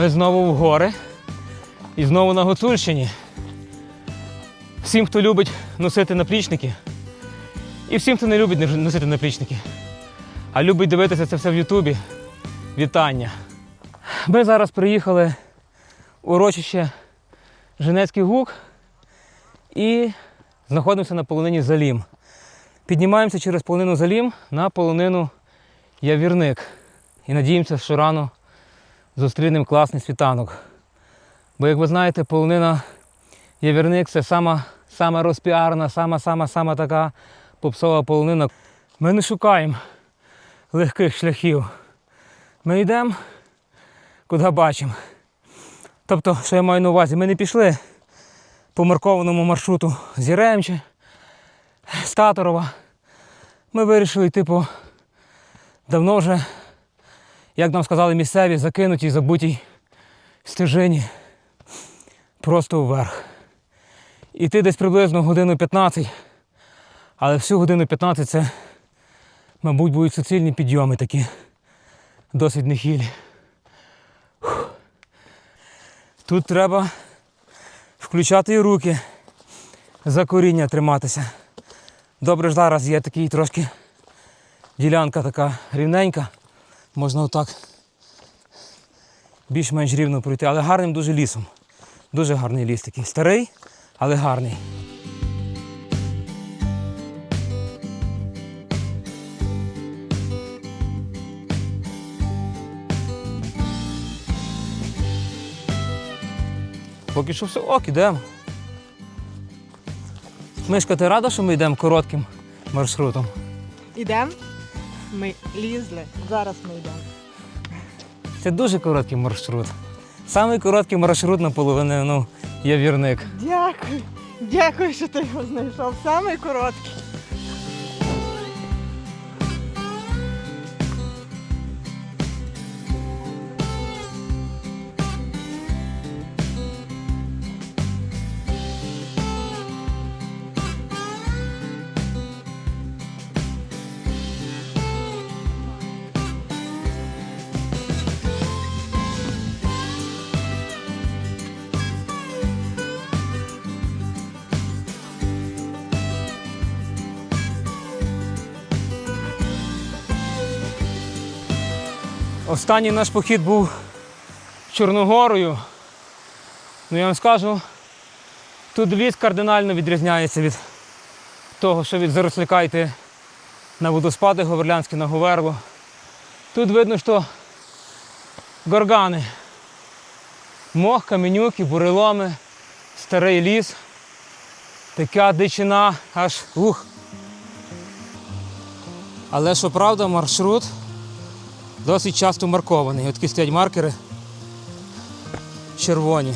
Ми знову в гори і знову на Гуцульщині. Всім, хто любить носити наплічники, і всім, хто не любить носити наплічники, а любить дивитися це все в Ютубі. Вітання! Ми зараз приїхали у урочище Женецький Гук і знаходимося на полонині Залім. Піднімаємося через полонину Залім на полонину Явірник. І надіємося, що рано зустрінемо класний світанок. Бо, як ви знаєте, полонина Явірник це сама, сама розпіарна, сама, сама, така попсова полонина. Ми не шукаємо легких шляхів. Ми йдемо, куди бачимо. Тобто, що я маю на увазі, ми не пішли по маркованому маршруту з Яремче, з Таторова. Ми вирішили йти по давно вже, як нам сказали місцеві, закинутій, забутій стежині просто вверх. Іти десь приблизно годину 15, але всю годину 15 це, мабуть, будуть суцільні підйоми такі, досить нехилі. Фух. Тут треба включати і руки, за коріння триматися. Добре ж зараз є такий трошки ділянка така рівненька. Можна отак більш-менш рівно пройти, але гарним дуже лісом. Дуже гарний ліс такий. Старий, але гарний. Поки що все ок, ідемо. Мишка, ти рада, що ми йдемо коротким маршрутом? Ідемо. Ми лізли. Зараз ми йдемо. Це дуже короткий маршрут. Самий короткий маршрут на половину є вірник. Дякую. Дякую, що ти його знайшов. Самий короткий. Останній наш похід був Чорногорою. Ну я вам скажу, тут ліс кардинально відрізняється від того, що від Заросляка йти на водоспади Говерлянські на Говерло. Тут видно, що горгани. Мох, каменюки, буреломи, старий ліс. Така дичина аж ух. Але що правда, маршрут досить часто маркований. От стоять маркери червоні.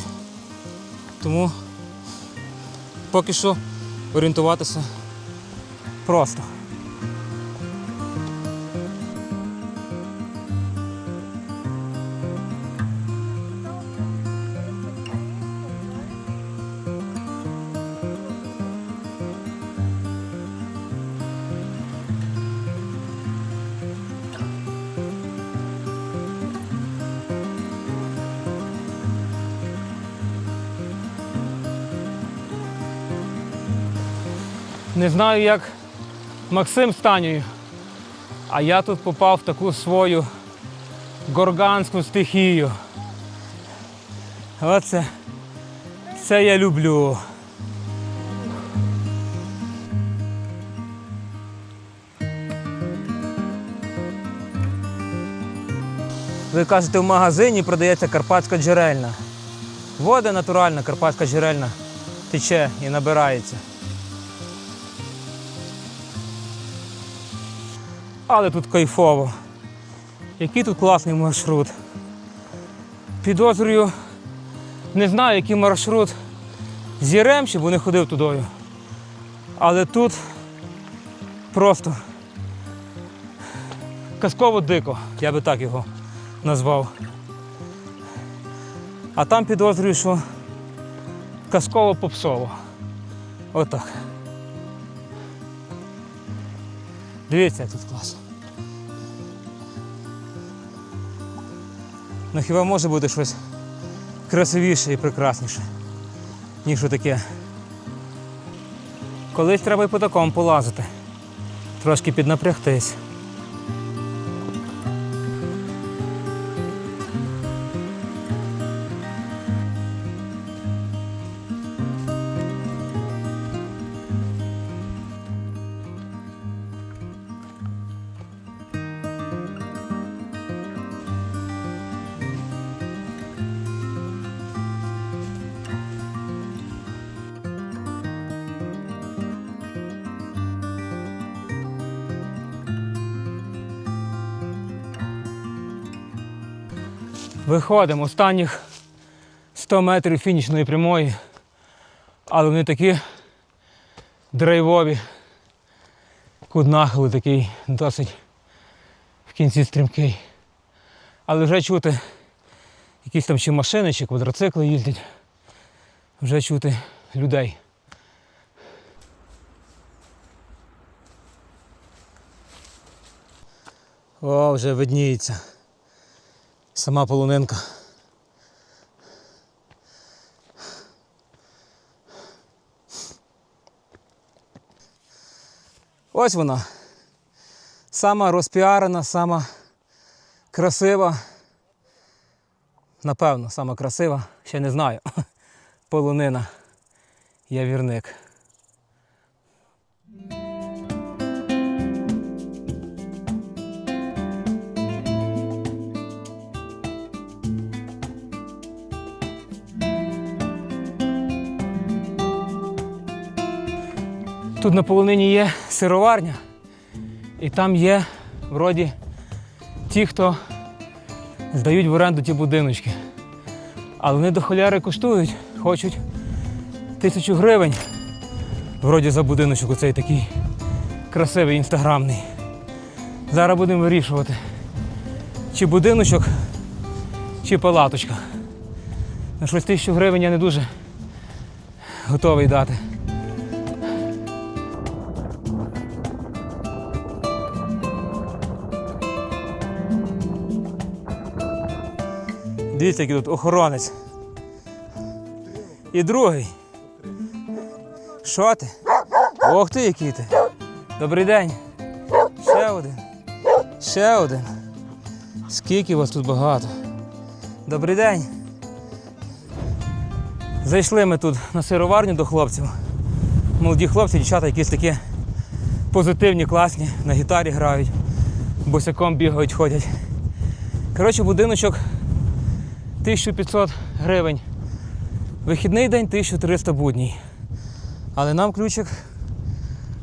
Тому поки що орієнтуватися просто. Не знаю, як Максим з Танею, а я тут попав в таку свою горганську стихію. Оце це я люблю. Ви кажете, в магазині продається карпатська джерельна. Вода натуральна, карпатська джерельна тече і набирається. Але тут кайфово. Який тут класний маршрут. Підозрюю, не знаю, який маршрут з Єремчі, бо не ходив тудою. Але тут просто казково дико, я би так його назвав. А там підозрюю, що казково попсово. Отак. Дивіться, тут класно. Ну хіба може бути щось красивіше і прекрасніше, ніж таке. Колись треба й по такому полазити. Трошки піднапрягтись. Виходимо останніх 100 метрів фінішної прямої, але вони такі драйвові. Кут такий досить в кінці стрімкий. Але вже чути якісь там чи машини, чи квадроцикли їздять. Вже чути людей. О, вже видніється. Сама полонинка. Ось вона. Сама розпіарена, сама красива. Напевно, сама красива, ще не знаю. Полонина. Я Тут на полонині є сироварня, і там є вроді ті, хто здають в оренду ті будиночки. Але вони до холяри коштують, хочуть тисячу гривень. Вроді за будиночок оцей такий красивий інстаграмний. Зараз будемо вирішувати, чи будиночок, чи палаточка. На щось тисячу гривень я не дуже готовий дати. Дивіться, який тут охоронець. І другий. Що ти? Ох ти, який ти. Добрий день. Ще один. Ще один. Скільки вас тут багато. Добрий день. Зайшли ми тут на сироварню до хлопців. Молоді хлопці, дівчата, якісь такі позитивні, класні, на гітарі грають, босяком бігають, ходять. Коротше, будиночок 1500 гривень. Вихідний день 1300 будній. Але нам ключик,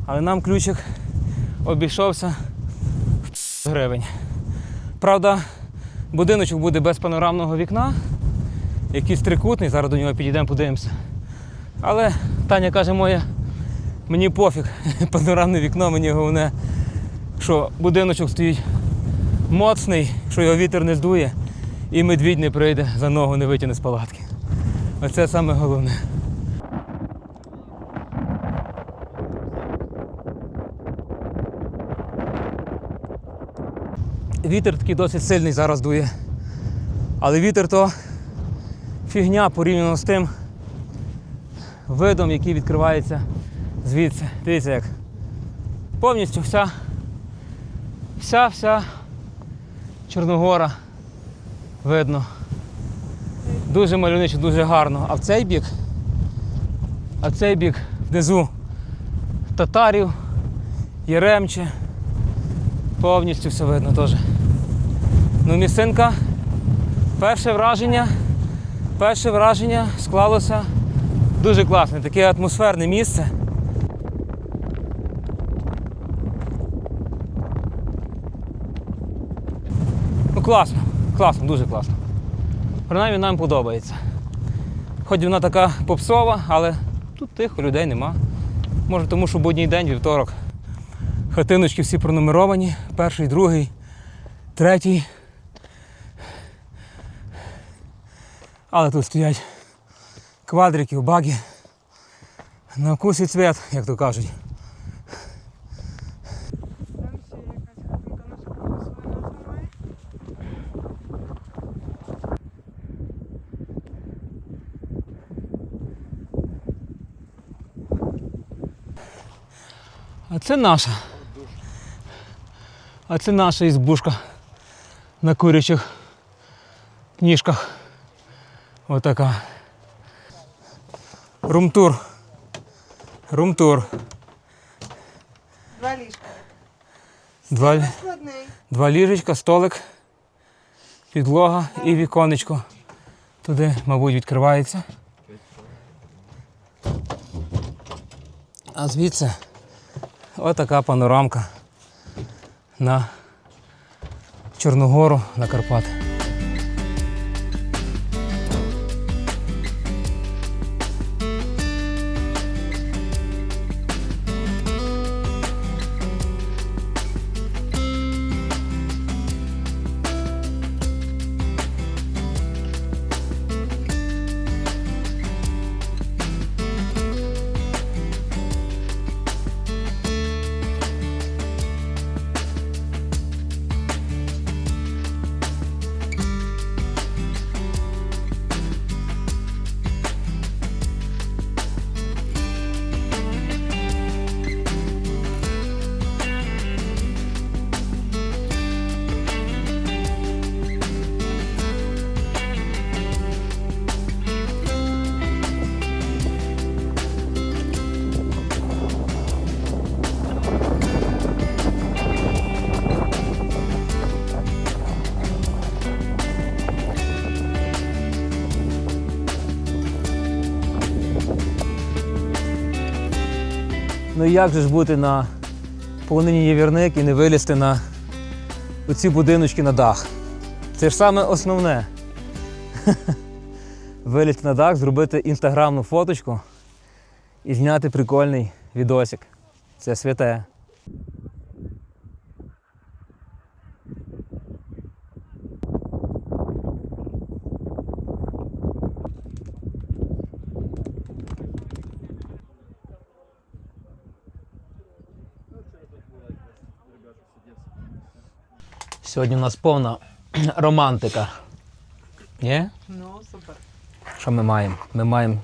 але нам ключик обійшовся в гривень. Правда, будиночок буде без панорамного вікна, якийсь трикутний, зараз до нього підійдемо, подивимося. Але Таня каже моя, мені пофіг, панорамне вікно, мені головне, що будиночок стоїть моцний, що його вітер не здує і медвідь не прийде, за ногу не витягне з палатки. Оце саме головне. Вітер такий досить сильний зараз дує. Але вітер то фігня порівняно з тим видом, який відкривається звідси. Дивіться як. Повністю вся, вся, вся Чорногора видно. Дуже мальовничо, дуже гарно. А в цей бік, а в цей бік внизу татарів, Єремче. Повністю все видно теж. Ну, місцинка, перше враження, перше враження склалося дуже класне, таке атмосферне місце. Ну класно, класно, дуже класно. Принаймні нам подобається. Хоч вона така попсова, але тут тихо, людей нема. Може тому, що будній день, вівторок. Хатиночки всі пронумеровані. Перший, другий, третій. Але тут стоять квадрики, баги. На вкус і цвет, як то кажуть. А це наша. А це наша ізбушка на курячих ніжках. Отака. Румтур. Румтур. Два ліжка. Два, два ліжечка, столик, підлога і віконечко. Туди, мабуть, відкривається. А звідси отака панорамка на Чорногору на Карпати. Як же ж бути на полонині Євірник і не вилізти на оці будиночки на дах? Це ж саме основне. Вилізти на дах, зробити інстаграмну фоточку і зняти прикольний відосик. Це святе. Сьогодні у нас повна романтика. Ні? Ну, супер. Що ми маємо? Ми маємо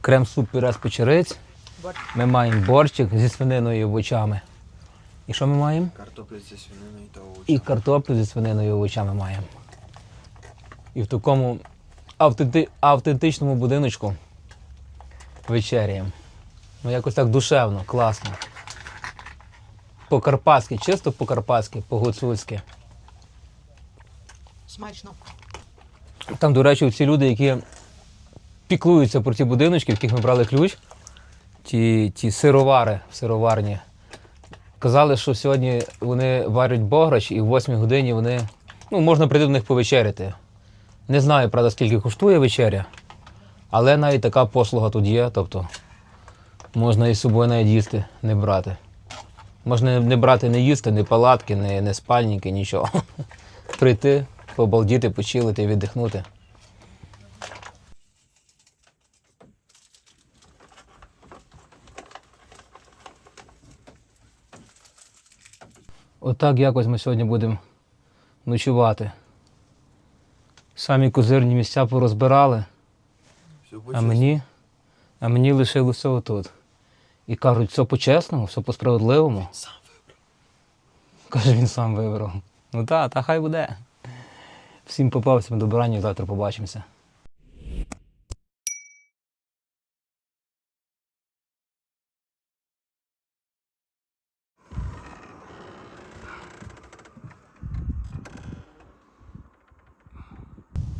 крем-суп пюре з печериць, Борщ. ми маємо борщик зі свининою і овочами. І що ми маємо? Картоплю зі свининою та овочами. І картоплю зі свининою і овочами маємо. І в такому автенти... автентичному будиночку вечеряємо. Ну якось так душевно, класно. По-карпатськи, чисто по-карпатськи, по-гуцульськи. Смачно. Там, до речі, ці люди, які піклуються про ті будиночки, в яких ми брали ключ, ті, ті сировари в сироварні, казали, що сьогодні вони варять бограч і в 8 годині вони, ну, можна прийти до них повечеряти. Не знаю, правда, скільки коштує вечеря, але навіть така послуга тут є, тобто можна із собою навіть їсти, не брати. Можна не брати, не їсти, ні палатки, ні, ні спальники, нічого. Прийти, побалдіти, почилити, віддихнути. Отак якось ми сьогодні будемо ночувати. Самі козирні місця порозбирали, а мені, а мені лишилося отут. І кажуть, все по-чесному, все по-справедливому. Сам вибрав. Каже, він сам вибрав. Ну так, та хай буде. Всім попався до добрання, завтра побачимося.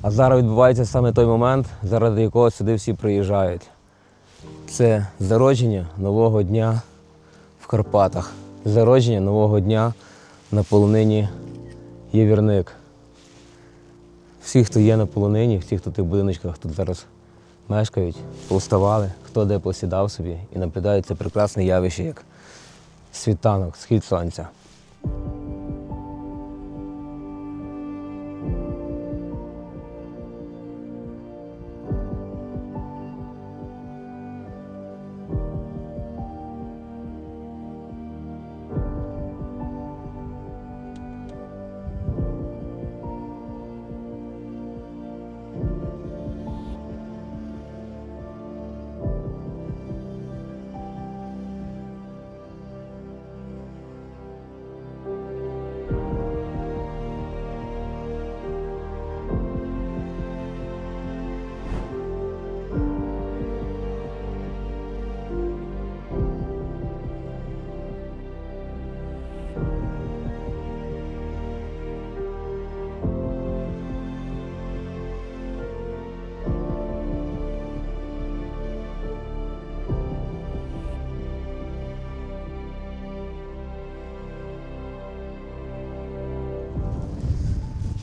А зараз відбувається саме той момент, заради якого сюди всі приїжджають. Це зародження нового дня в Карпатах. Зародження нового дня на полонині Євірник. Всі, хто є на полонині, всі, хто в тих будиночках тут зараз мешкають, повставали, хто де посідав собі і наблюдають це прекрасне явище, як світанок, схід сонця.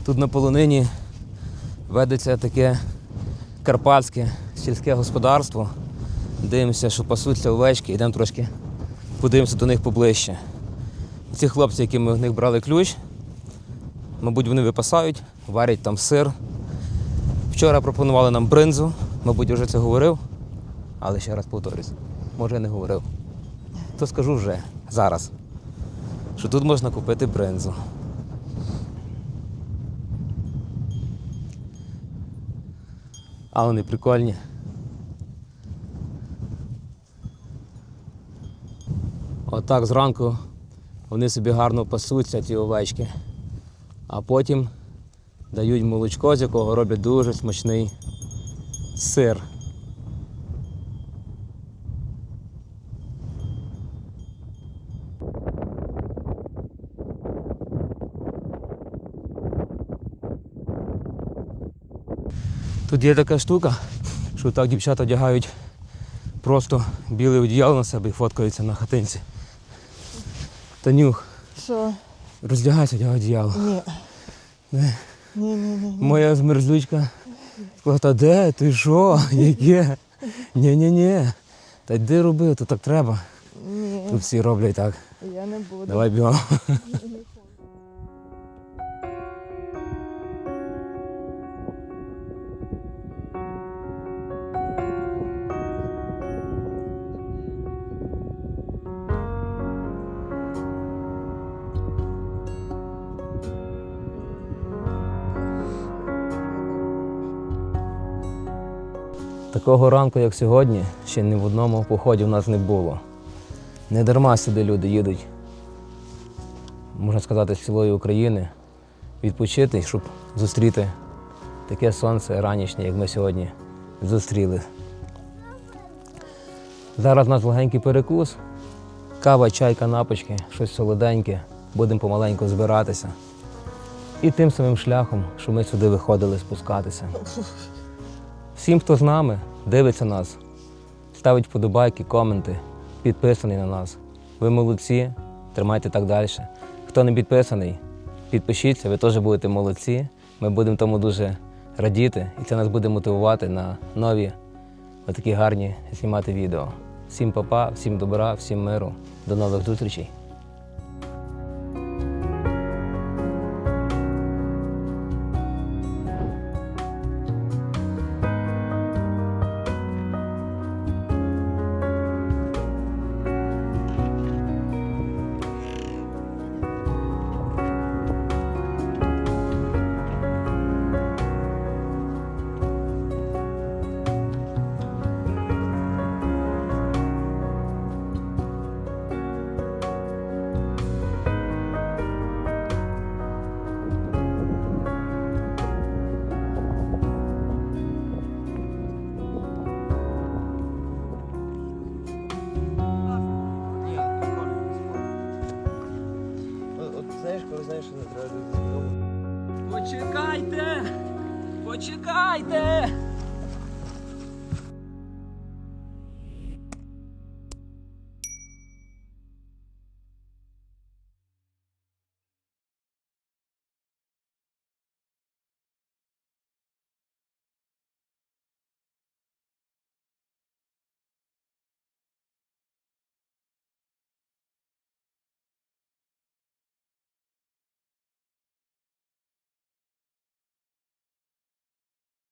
Тут на полонині ведеться таке карпатське сільське господарство. Дивимося, що пасуться овечки, йдемо трошки подивимося до них поближче. Ці хлопці, які ми в них брали ключ, мабуть, вони випасають, варять там сир. Вчора пропонували нам бринзу, мабуть, вже це говорив, але ще раз повторюсь, може я не говорив. То скажу вже зараз, що тут можна купити бринзу. А вони прикольні. Отак зранку вони собі гарно пасуться, ті овечки, а потім дають молочко, з якого роблять дуже смачний сир. Тут є така штука, що так дівчата одягають просто біле одіяло на себе і фоткаються на хатинці. Танюх, Що? роздягайся, одягай одіяло. Ні. Не. Ні, ні, ні. Моя змерзлючка сказала, та де? Ти що? Яке? Ні-ні-ні. Та йди роби, то так треба. Ні. Тут всі роблять так. Я не буду. Давай бігом. Такого ранку, як сьогодні, ще ні в одному поході в нас не було. Не дарма сюди люди їдуть, можна сказати, з цілої України відпочити, щоб зустріти таке сонце ранішнє, як ми сьогодні зустріли. Зараз у нас легенький перекус, кава, чай, канапочки, щось солоденьке, будемо помаленьку збиратися. І тим самим шляхом, що ми сюди виходили спускатися. Всім, хто з нами, дивиться нас, ставить вподобайки, коменти, підписаний на нас. Ви молодці, тримайте так далі. Хто не підписаний, підпишіться, ви теж будете молодці. Ми будемо тому дуже радіти, і це нас буде мотивувати на нові, такі гарні знімати відео. Всім папа, всім добра, всім миру. До нових зустрічей. Знаєш, не треба Почекайте! Почекайте!